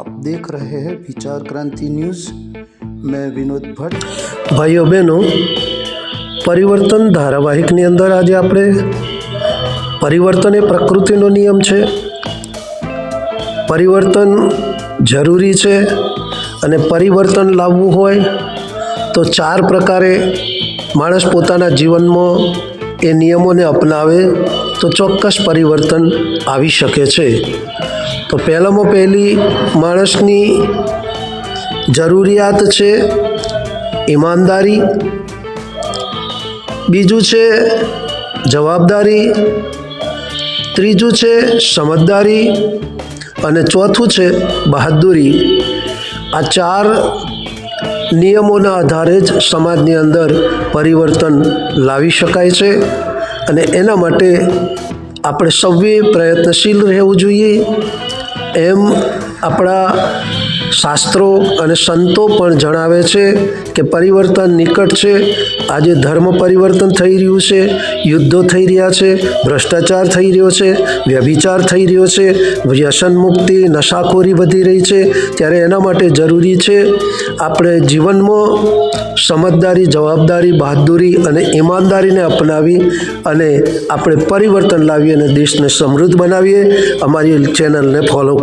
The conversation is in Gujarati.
आप देख रहे हैं विचार क्रांति न्यूज़ मैं વિનોદ ભટ્ટ ભાઈઓ બહેનો પરિવર્તન ધારાવાહિકની અંદર આજે આપણે પરિવર્તન એ પ્રકૃતિનો નિયમ છે પરિવર્તન જરૂરી છે અને પરિવર્તન લાવવું હોય તો ચાર પ્રકારે માણસ પોતાના જીવનમાં એ નિયમોને અપનાવે તો ચોક્કસ પરિવર્તન આવી શકે છે તો પહેલામાં પહેલી માણસની જરૂરિયાત છે ઈમાનદારી. બીજું છે જવાબદારી. ત્રીજું છે સમજદારી. અને ચોથું છે બહાદુરી. આ ચાર નિયમોના આધારે જ સમાજની અંદર પરિવર્તન લાવી શકાય છે. અને એના માટે આપણે સૌએ પ્રયત્નશીલ રહેવું જોઈએ. એમ આપણા શાસ્ત્રો અને સંતો પણ જણાવે છે કે પરિવર્તન નિકટ છે. આજે ધર્મ પરિવર્તન થઈ રહ્યું છે. યુદ્ધો થઈ રહ્યા છે. ભ્રષ્ટાચાર થઈ રહ્યો છે. વ્યભિચાર થઈ રહ્યો છે. વ્યસન મુક્તિ, નશાખોરી વધી રહી છે. ત્યારે એના માટે જરૂરી છે આપણે જીવનમાં સમજદારી, જવાબદારી, બહાદુરી અને ઈમાનદારીને અપનાવી અને આપણે પરિવર્તન લાવીએ અને દેશને સમૃદ્ધ બનાવીએ. અમારી ચેનલને ફોલો કરો.